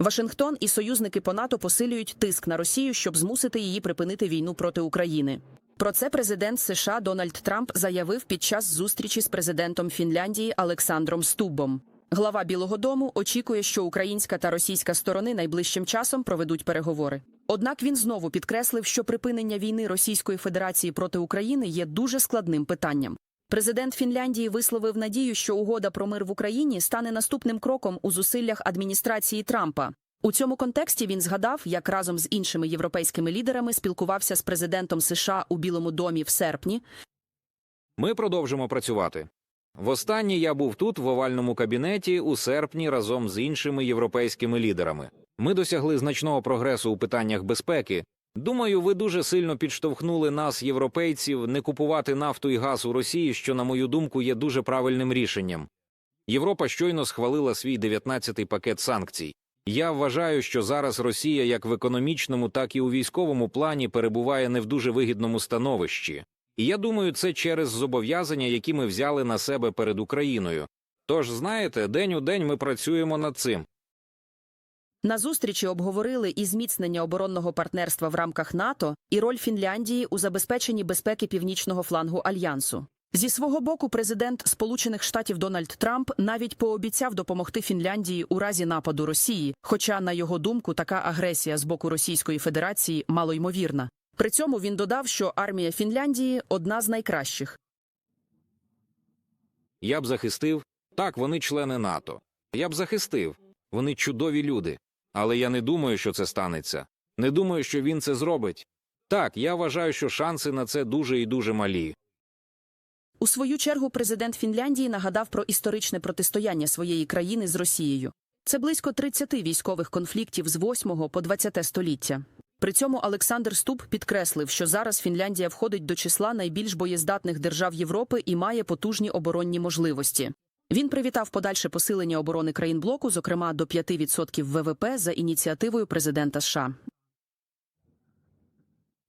Вашингтон і союзники по НАТО посилюють тиск на Росію, щоб змусити її припинити війну проти України. Про це президент США Дональд Трамп заявив під час зустрічі з президентом Фінляндії Олександром Стубом. Глава Білого Дому очікує, що українська та російська сторони найближчим часом проведуть переговори. Однак він знову підкреслив, що припинення війни Російської Федерації проти України є дуже складним питанням. Президент Фінляндії висловив надію, що угода про мир в Україні стане наступним кроком у зусиллях адміністрації Трампа. У цьому контексті він згадав, як разом з іншими європейськими лідерами спілкувався з президентом США у Білому домі в серпні, Ми продовжимо працювати. Востаннє я був тут, в овальному кабінеті, у серпні разом з іншими європейськими лідерами. Ми досягли значного прогресу у питаннях безпеки. Думаю, ви дуже сильно підштовхнули нас, європейців, не купувати нафту і газ у Росії, що, на мою думку, є дуже правильним рішенням. Європа щойно схвалила свій 19-й пакет санкцій. Я вважаю, що зараз Росія як в економічному, так і у військовому плані перебуває не в дуже вигідному становищі. І я думаю, це через зобов'язання, які ми взяли на себе перед Україною. Тож, знаєте, день у день ми працюємо над цим. На зустрічі обговорили і зміцнення оборонного партнерства в рамках НАТО, і роль Фінляндії у забезпеченні безпеки північного флангу альянсу. Зі свого боку, президент Сполучених Штатів Дональд Трамп навіть пообіцяв допомогти Фінляндії у разі нападу Росії, хоча, на його думку, така агресія з боку Російської Федерації малоймовірна. При цьому він додав, що армія Фінляндії одна з найкращих. Я б захистив. Так, вони члени НАТО. Я б захистив. Вони чудові люди. Але я не думаю, що це станеться. Не думаю, що він це зробить. Так, я вважаю, що шанси на це дуже і дуже малі. У свою чергу президент Фінляндії нагадав про історичне протистояння своєї країни з Росією. Це близько 30 військових конфліктів з 8 по 20 століття. При цьому Олександр Ступ підкреслив, що зараз Фінляндія входить до числа найбільш боєздатних держав Європи і має потужні оборонні можливості. Він привітав подальше посилення оборони країн блоку, зокрема до 5% ВВП за ініціативою президента США.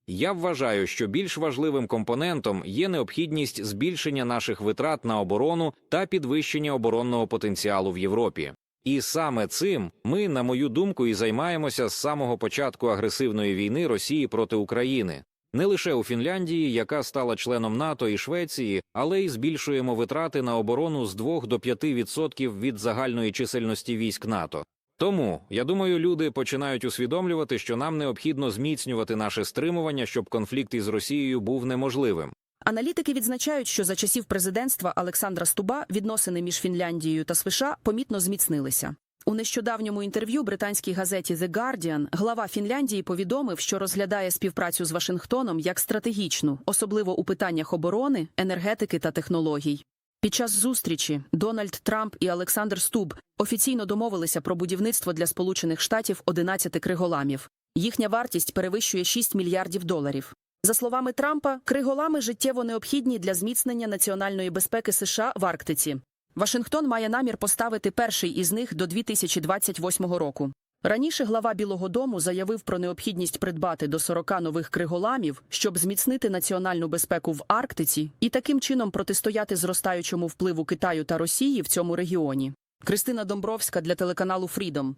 Я вважаю, що більш важливим компонентом є необхідність збільшення наших витрат на оборону та підвищення оборонного потенціалу в Європі. І саме цим ми, на мою думку, і займаємося з самого початку агресивної війни Росії проти України. Не лише у Фінляндії, яка стала членом НАТО і Швеції, але й збільшуємо витрати на оборону з 2 до 5% від загальної чисельності військ НАТО. Тому я думаю, люди починають усвідомлювати, що нам необхідно зміцнювати наше стримування, щоб конфлікт із Росією був неможливим. Аналітики відзначають, що за часів президентства Олександра Стуба відносини між Фінляндією та США помітно зміцнилися. У нещодавньому інтерв'ю британській газеті The Guardian глава Фінляндії повідомив, що розглядає співпрацю з Вашингтоном як стратегічну, особливо у питаннях оборони, енергетики та технологій. Під час зустрічі Дональд Трамп і Олександр Стуб офіційно домовилися про будівництво для Сполучених Штатів 11 криголамів. Їхня вартість перевищує 6 мільярдів доларів. За словами Трампа, криголами життєво необхідні для зміцнення національної безпеки США в Арктиці. Вашингтон має намір поставити перший із них до 2028 року. Раніше глава Білого Дому заявив про необхідність придбати до 40 нових криголамів, щоб зміцнити національну безпеку в Арктиці і таким чином протистояти зростаючому впливу Китаю та Росії в цьому регіоні. Кристина Домбровська для телеканалу Фрідом.